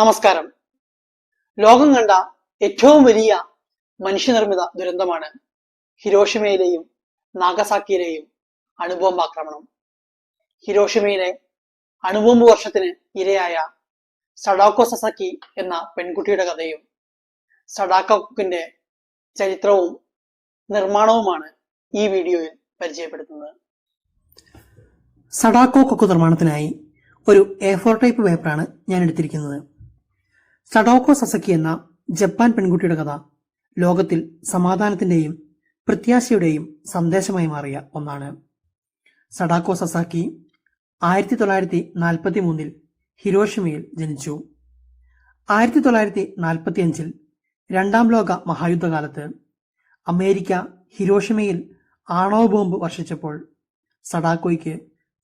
നമസ്കാരം. ലോകം കണ്ട ഏറ്റവും വലിയ മനുഷ്യനിർമ്മിത ദുരന്തമാണ് ഹിരോഷിമയിലെയും നാഗസാക്കിയിലെയും അണുബോംബ് ആക്രമണം. ഹിരോഷിമയിലെ അണുബോംബ് വർഷത്തിന് ഇരയായ സഡാക്കോ സസാക്കി എന്ന പെൺകുട്ടിയുടെ കഥയും സഡാക്കോക്കിന്റെ ചരിത്രവും നിർമ്മാണവുമാണ് ഈ വീഡിയോയിൽ പരിചയപ്പെടുത്തുന്നത്. സഡാക്കോ കൊക്കു നിർമ്മാണത്തിനായി ഒരു എ ഫോർ ടൈപ്പ് പേപ്പറാണ് ഞാൻ എടുത്തിരിക്കുന്നത്. സഡോക്കോ സസക്കി എന്ന ജപ്പാൻ പെൺകുട്ടിയുടെ കഥ ലോകത്തിൽ സമാധാനത്തിന്റെയും പ്രത്യാശയുടെയും സന്ദേശമായി മാറിയ ഒന്നാണ്. സഡാക്കോ സസാക്കി ആയിരത്തി തൊള്ളായിരത്തി നാൽപ്പത്തി മൂന്നിൽ ഹിരോഷിമയിൽ ജനിച്ചു. ആയിരത്തി തൊള്ളായിരത്തി നാൽപ്പത്തി അഞ്ചിൽ രണ്ടാം ലോക മഹായുദ്ധകാലത്ത് അമേരിക്ക ഹിരോഷിമയിൽ ആണവ ബോംബ് വർഷിച്ചപ്പോൾ സഡാക്കോയ്ക്ക്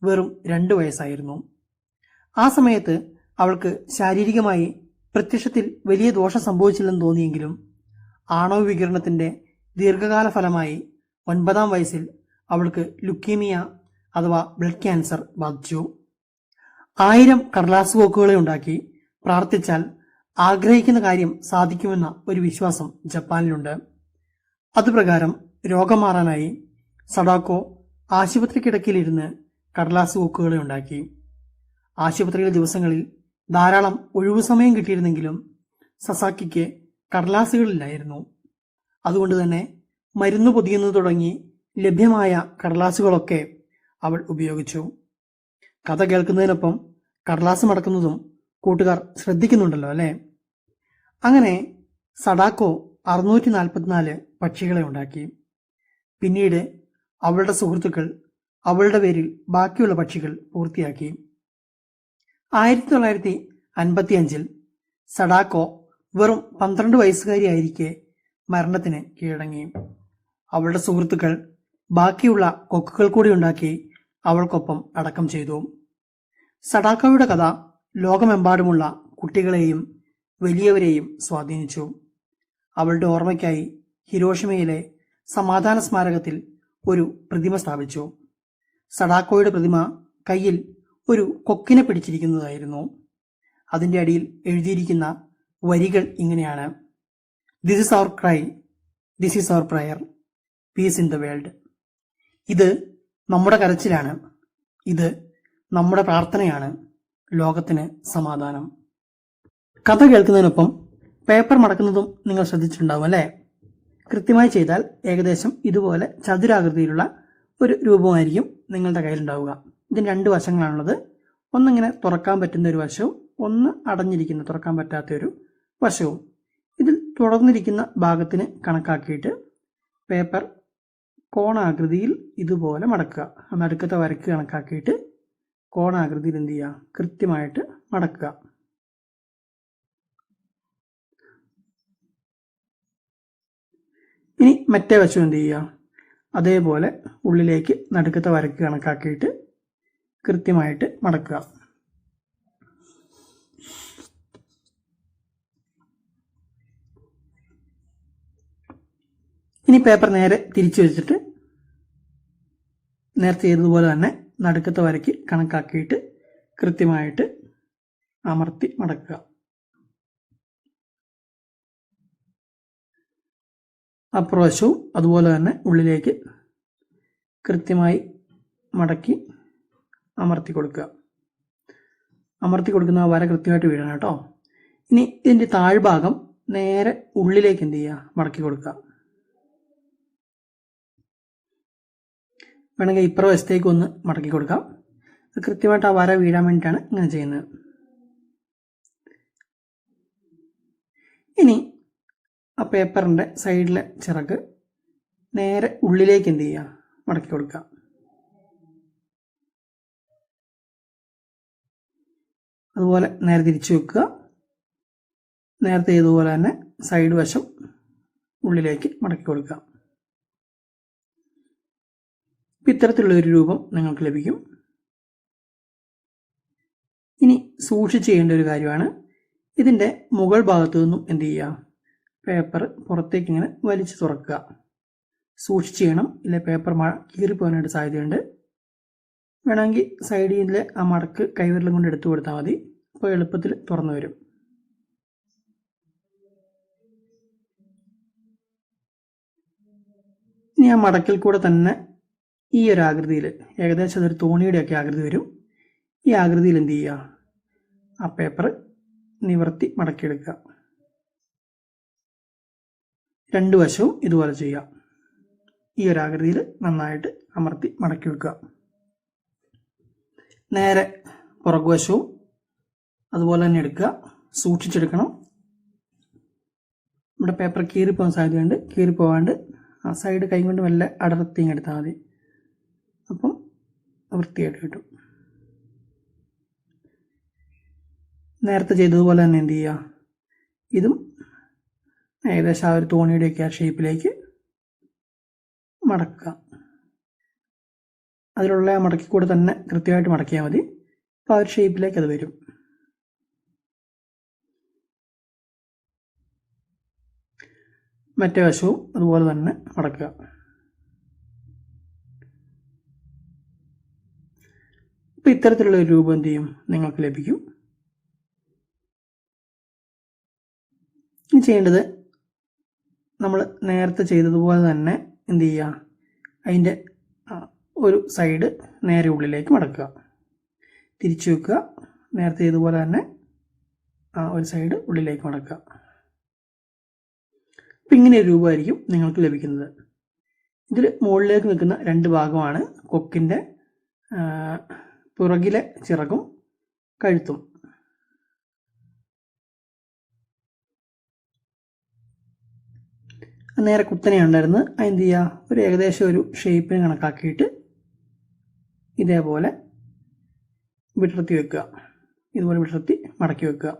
വെറും രണ്ട് വയസ്സായിരുന്നു. ആ സമയത്ത് അവൾക്ക് ശാരീരികമായി പ്രത്യക്ഷത്തിൽ വലിയ ദോഷം സംഭവിച്ചില്ലെന്ന് തോന്നിയെങ്കിലും ആണവ വികിരണത്തിന്റെ ദീർഘകാല ഫലമായി ഒൻപതാം വയസ്സിൽ അവൾക്ക് ലുക്കീമിയ അഥവാ ബ്ലഡ് ക്യാൻസർ ബാധിച്ചു. ആയിരം കടലാസ് കോക്കുകളെ ഉണ്ടാക്കി പ്രാർത്ഥിച്ചാൽ ആഗ്രഹിക്കുന്ന കാര്യം സാധിക്കുമെന്ന ഒരു വിശ്വാസം ജപ്പാനിലുണ്ട്. അതുപ്രകാരം രോഗം മാറാനായി സഡാക്കോ ആശുപത്രി കിടക്കയിലിരുന്ന് കടലാസ് കോക്കുകളെ ഉണ്ടാക്കി. ആശുപത്രിയിലെ ദിവസങ്ങളിൽ ധാരാളം ഒഴിവു സമയം കിട്ടിയിരുന്നെങ്കിലും സസാക്കിക്ക് കടലാസുകളില്ലായിരുന്നു. അതുകൊണ്ട് തന്നെ മരുന്ന് പൊതിയുന്നത് തുടങ്ങി ലഭ്യമായ കടലാസുകളൊക്കെ അവൾ ഉപയോഗിച്ചു. കഥ കേൾക്കുന്നതിനൊപ്പം കടലാസ് മടക്കുന്നതും കൂട്ടുകാർ ശ്രദ്ധിക്കുന്നുണ്ടല്ലോ അല്ലേ? അങ്ങനെ സഡാക്കോ അറുന്നൂറ്റി നാൽപ്പത്തിനാല് പക്ഷികളെ ഉണ്ടാക്കി. പിന്നീട് അവളുടെ സുഹൃത്തുക്കൾ അവളുടെ പേരിൽ ബാക്കിയുള്ള പക്ഷികൾ പൂർത്തിയാക്കി. ആയിരത്തി തൊള്ളായിരത്തി അൻപത്തി അഞ്ചിൽ സഡാക്കോ വെറും പന്ത്രണ്ട് വയസ്സുകാരിയായിരിക്കെ മരണത്തിന് കീഴടങ്ങി. അവളുടെ സുഹൃത്തുക്കൾ ബാക്കിയുള്ള കൊക്കുകൾ കൂടി ഉണ്ടാക്കി അവൾക്കൊപ്പം അടക്കം ചെയ്തു. സഡാക്കോയുടെ കഥ ലോകമെമ്പാടുമുള്ള കുട്ടികളെയും വലിയവരെയും സ്വാധീനിച്ചു. അവളുടെ ഓർമ്മയ്ക്കായി ഹിരോഷിമയിലെ സമാധാന സ്മാരകത്തിൽ ഒരു പ്രതിമ സ്ഥാപിച്ചു. സഡാക്കോയുടെ പ്രതിമ കയ്യിൽ ഒരു കൊക്കിനെ പിടിച്ചിരിക്കുന്നതായിരുന്നു. അതിന്റെ അടിയിൽ എഴുതിയിരിക്കുന്ന വരികൾ ഇങ്ങനെയാണ്. This is our cry this is our prayer peace in the world ഇത് നമ്മുടെ കരച്ചിലാണ്. ഇത് നമ്മുടെ പ്രാർത്ഥനയാണ്. ലോകത്തിന് സമാധാനം. കഥ കേൾക്കുന്നതിനൊപ്പം പേപ്പർ മടക്കുന്നതും നിങ്ങൾ ശ്രദ്ധിച്ചിട്ടുണ്ടാവും അല്ലേ? കൃത്യമായി ചെയ്താൽ ഏകദേശം ഇതുപോലെ ചതുരാകൃതിയിലുള്ള ഒരു രൂപമായിരിക്കും നിങ്ങളുടെ കയ്യിലുണ്ടാവുക. ഇതിന് രണ്ട് വശങ്ങളാണുള്ളത്. ഒന്നിങ്ങനെ തുറക്കാൻ പറ്റുന്ന ഒരു വശവും ഒന്ന് അടഞ്ഞിരിക്കുന്ന തുറക്കാൻ പറ്റാത്ത ഒരു വശവും. ഇതിൽ തുടർന്നിരിക്കുന്ന ഭാഗത്തിന് കണക്കാക്കിയിട്ട് പേപ്പർ കോണാകൃതിയിൽ ഇതുപോലെ മടക്കുക. നടുക്കത്തെ വരക്ക് കണക്കാക്കിയിട്ട് കോണാകൃതിയിൽ എന്ത് ചെയ്യുക? കൃത്യമായിട്ട് മടക്കുക. ഇനി മറ്റേ വശം എന്ത് ചെയ്യുക? അതേപോലെ ഉള്ളിലേക്ക് നടുക്കത്തെ വരക്ക് കണക്കാക്കിയിട്ട് കൃത്യമായിട്ട് മടക്കുക. ഇനി പേപ്പർ നേരെ തിരിച്ചു വെച്ചിട്ട് നേരത്തെ ചെയ്തതുപോലെ തന്നെ നടുക്കത്തെ വരയ്ക്ക് കണക്കാക്കിയിട്ട് കൃത്യമായിട്ട് അമർത്തി മടക്കുക. അപ്രവശവും അതുപോലെ തന്നെ ഉള്ളിലേക്ക് കൃത്യമായി മടക്കി അമർത്തി കൊടുക്കുക. അമർത്തി കൊടുക്കുന്ന ആ വര കൃത്യമായിട്ട് വീഴണം കേട്ടോ. ഇനി ഇതിന്റെ താഴ്ഭാഗം നേരെ ഉള്ളിലേക്ക് എന്ത് ചെയ്യുക? മടക്കി കൊടുക്കുക. വേണമെങ്കിൽ ഇപ്പുറവശത്തേക്ക് ഒന്ന് മടക്കി കൊടുക്കാം. കൃത്യമായിട്ട് ആ വര വീഴാൻ വേണ്ടിയിട്ടാണ് ഇങ്ങനെ ചെയ്യുന്നത്. ഇനി ആ പേപ്പറിന്റെ സൈഡിലെ ചിറക് നേരെ ഉള്ളിലേക്ക് എന്ത് ചെയ്യുക? മടക്കി കൊടുക്കുക. അതുപോലെ നേരെ തിരിച്ചു വെക്കുക. നേരത്തെ ഇതുപോലെ തന്നെ സൈഡ് വശം ഉള്ളിലേക്ക് മടക്കി കൊടുക്കുക. ഇത്തരത്തിലുള്ള ഒരു രൂപം നിങ്ങൾക്ക് ലഭിക്കും. ഇനി സൂക്ഷിച്ച് ചെയ്യേണ്ട ഒരു കാര്യമാണ്. ഇതിന്റെ മുകൾ ഭാഗത്തു നിന്നും എന്ത് ചെയ്യുക? പേപ്പർ പുറത്തേക്ക് ഇങ്ങനെ വലിച്ചു തുറക്കുക. സൂക്ഷിച്ച് ചെയ്യണം. ഇല്ലെ പേപ്പർ കീറിപ്പോകാനായിട്ട് സാധ്യതയുണ്ട്. വേണമെങ്കിൽ സൈഡിലെ ആ മടക്ക് കൈവിരലും കൊണ്ട് എടുത്തു കൊടുത്താൽ മതി. അപ്പോൾ എളുപ്പത്തിൽ തുറന്നു വരും. ഇനി ആ മടക്കിൽ കൂടെ തന്നെ ഈ ഒരു ആകൃതിയിൽ ഏകദേശം അതൊരു തോണിയുടെയൊക്കെ ആകൃതി വരും. ഈ ആകൃതിയിൽ എന്ത് ചെയ്യുക? ആ പേപ്പർ നിവർത്തി മടക്കിയെടുക്കുക. രണ്ടു വശവും ഇതുപോലെ ചെയ്യുക. ഈ ഒരു ആകൃതിയിൽ നന്നായിട്ട് അമർത്തി മടക്കി വെക്കുക. നേരെ പുറകുവശവും അതുപോലെ തന്നെ എടുക്കുക. സൂക്ഷിച്ചെടുക്കണം. നമ്മുടെ പേപ്പർ കീറിപ്പോകാൻ സാധ്യതയുണ്ട്. കീറിപ്പോവാണ്ട് ആ സൈഡ് കൈ കൊണ്ട് വല്ല അടർത്തിങ് എടുത്താൽ മതി. അപ്പം വൃത്തിയായിട്ട് കിട്ടും. നേരത്തെ ചെയ്തതുപോലെ തന്നെ എന്ത് ചെയ്യുക? ഇതും ഏകദേശം ആ ഒരു തോണിയുടെയൊക്കെ ആ ഷേപ്പിലേക്ക് മടക്കുക. അതിലുള്ള മടക്കി കൂടെ തന്നെ കൃത്യമായിട്ട് മടക്കിയാൽ മതി. അപ്പോൾ ആ ഒരു ഷേപ്പിലേക്ക് അത് വരും. മറ്റേ വശവും അതുപോലെ തന്നെ മടക്കുക. അപ്പോൾ ഇത്തരത്തിലുള്ള ഒരു രൂപം എന്ത് ചെയ്യും? നിങ്ങൾക്ക് ലഭിക്കും. ഇനി ചെയ്യേണ്ടത് നമ്മൾ നേരത്തെ ചെയ്തതുപോലെ തന്നെ എന്ത് ചെയ്യുക? അതിന്റെ ഒരു സൈഡ് നേരെ ഉള്ളിലേക്ക് മടക്കുക. തിരിച്ചു വെക്കുക. നേരത്തെ ഇതുപോലെ തന്നെ ആ ഒരു സൈഡ് ഉള്ളിലേക്ക് മടക്കുക. അപ്പം ഇങ്ങനെ ഒരു രൂപമായിരിക്കും നിങ്ങൾക്ക് ലഭിക്കുന്നത്. ഇതിൽ മുകളിലേക്ക് നിൽക്കുന്ന രണ്ട് ഭാഗമാണ് കൊക്കിന്റെ പുറകിലെ ചിറകും കഴുത്തും. നേരെ കുത്തനെ ഉണ്ടായിരുന്നു അതെന്ത് ചെയ്യുക? ഒരു ഏകദേശം ഒരു ഷേപ്പിന് കണക്കാക്കിയിട്ട് ഇതേപോലെ വിടർത്തി വെക്കുക. ഇതുപോലെ വിടർത്തി മടക്കി വെക്കുക.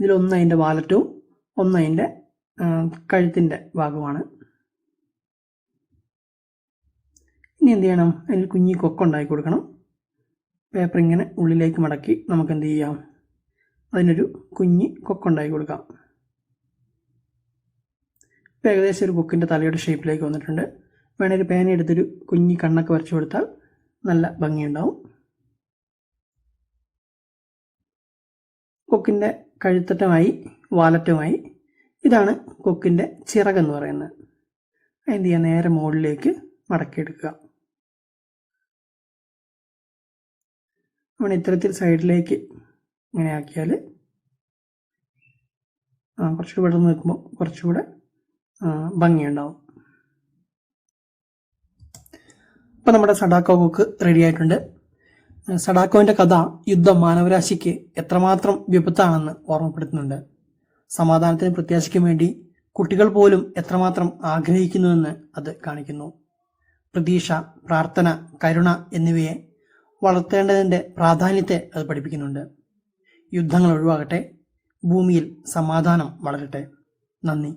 ഇതിലൊന്ന് അതിന്റെ വാലറ്റവും ഒന്ന് അതിന്റെ കഴുത്തിന്റെ ഭാഗമാണ്. ഇനി എന്ത് ചെയ്യണം? അതിൽ കുഞ്ഞി കൊക്കുണ്ടാക്കി കൊടുക്കണം. പേപ്പർ ഇങ്ങനെ ഉള്ളിലേക്ക് മടക്കി നമുക്ക് എന്ത് ചെയ്യാം? അതിനൊരു കുഞ്ഞി കൊക്കുണ്ടാക്കി കൊടുക്കാം. ഇപ്പം ഏകദേശം ഒരു കൊക്കിന്റെ തലയുടെ ഷേപ്പിലേക്ക് വന്നിട്ടുണ്ട്. വേണമെങ്കിൽ പേന എടുത്തൊരു കുഞ്ഞി കണ്ണൊക്കെ വരച്ചു കൊടുത്താൽ നല്ല ഭംഗിയുണ്ടാവും. കൊക്കിന്റെ കഴുത്തറ്റമായി വാലറ്റുമായി ഇതാണ് കൊക്കിന്റെ ചിറകെന്ന് പറയുന്നത്. എന്ത് ചെയ്യുക നേരെ മുകളിലേക്ക് മടക്കിയെടുക്കുക. നമ്മൾ ഇത്തരത്തിൽ സൈഡിലേക്ക് ഇങ്ങനെ ആക്കിയാൽ കുറച്ചുകൂടി വിടർന്ന് നിൽക്കുമ്പോൾ കുറച്ചുകൂടെ ഭംഗിയുണ്ടാവും. ഇപ്പം നമ്മുടെ സഡാക്കോ ബുക്ക് റെഡി ആയിട്ടുണ്ട് സഡാക്കോവിന്റെ കഥ യുദ്ധം മാനവരാശിക്ക് എത്രമാത്രം വിപത്താണെന്ന് ഓർമ്മപ്പെടുത്തുന്നുണ്ട്. സമാധാനത്തിനും പ്രത്യാശയ്ക്കും വേണ്ടി കുട്ടികൾ പോലും എത്രമാത്രം ആഗ്രഹിക്കുന്നുവെന്ന് അത് കാണിക്കുന്നു. പ്രതീക്ഷ പ്രാർത്ഥന കരുണ എന്നിവയെ വളർത്തേണ്ടതിന്റെ പ്രാധാന്യത്തെ അത് പഠിപ്പിക്കുന്നുണ്ട്. യുദ്ധങ്ങൾ ഒഴിവാകട്ടെ ഭൂമിയിൽ സമാധാനം വളരട്ടെ. നന്ദി.